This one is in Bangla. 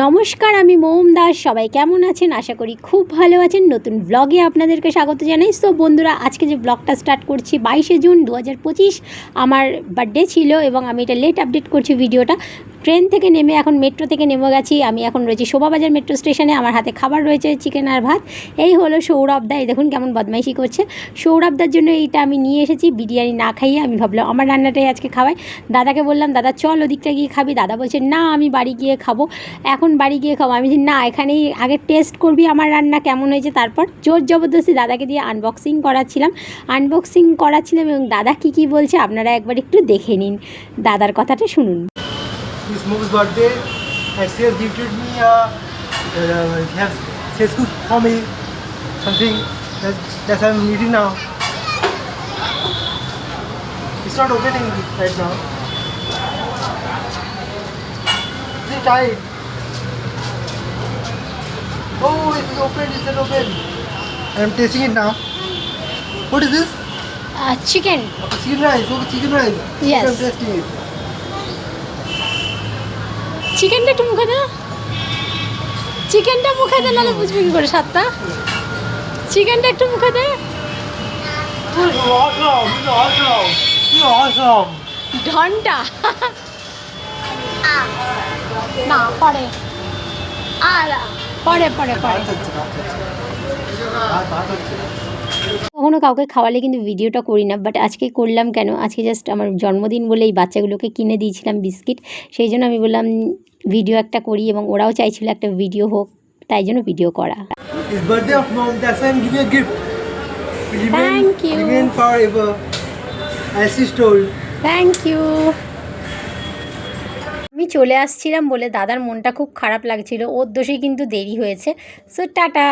নমস্কার, আমি মোম দাস। সবাই কেমন আছেন? আশা করি খুব ভালো আছেন। নতুন ব্লগে আপনাদেরকে স্বাগত জানাই। তো বন্ধুরা, আজকে যে ব্লগটা স্টার্ট করছি বাইশে জুন দু হাজার পঁচিশ, আমার বার্থডে ছিল এবং আমি এটা লেট আপডেট করছি ভিডিওটা ট্রেন থেকে নেমে এখন মেট্রো থেকে নেমে গেছি। আমি এখন রয়েছি শোভাবাজার মেট্রো স্টেশনে। আমার হাতে খাবার রয়েছে, চিকেন আর ভাত। এই হলো সৌরভদা এই দেখুন কেমন বদমাইশি করছে। সৌরভদার জন্য এইটা আমি নিয়ে এসেছি, বিরিয়ানি না খাইয়ে। আমি ভাবলাম আমার রান্নাটাই আজকে খাওয়াই। দাদাকে বললাম, দাদা, চল ওদিকটা গিয়ে খাবি। দাদা বলছে, না, আমি বাড়ি গিয়ে খাব। এখন বাড়ি গিয়ে খাব। আমি না, এখানেই আগে টেস্ট করবি আমার রান্না, কেমন হয়েছে তারপর? জোর জবরদস্তি দাদাকে দিয়ে আনবক্সিং করাচ্ছিলাম। আনবক্সিং করাচ্ছিলাম এবং দাদা কী কী বলছে আপনারা একবার একটু দেখে নিন। দাদার কথাটা শুনুন। His mom's birthday and she has gifted me a, uh, has, she has cooked for me something that, that I'm eating now. It's not opening right now. See tight. Oh, it's open, it's not open. I'm tasting it now. What is this? Uh, chicken. Chicken rice, oh, chicken rice. Yes. I'm tasting it. চিকেনটা একটু মুখে দে চিকেনটা মুখে দে নাহলে বুঝবি কি করে সাতটা চিকেনটা একটু মুখে দে. ঘণ্টা। না পরে। আর পরে পরে পরে। কখনো কাউকে খাওয়ালে কিন্তু ভিডিওটা করি না বাট আজকে করলাম কেন? আজকে জাস্ট আমার জন্মদিন বলে এই বাচ্চাগুলোকে কিনে দিয়েছিলাম বিস্কিট। সেই জন্য আমি বললাম ভিডিও একটা করি এবং ওরাও চাইছিল একটা ভিডিও হোক তাই জন্য ভিডিও করা। Thank you. Remain forever. As told. আমি চলে আসছিলাম বলে দাদার মনটা খুব খারাপ লাগছিল ওর দোষেই কিন্তু দেরি হয়েছে। So tata!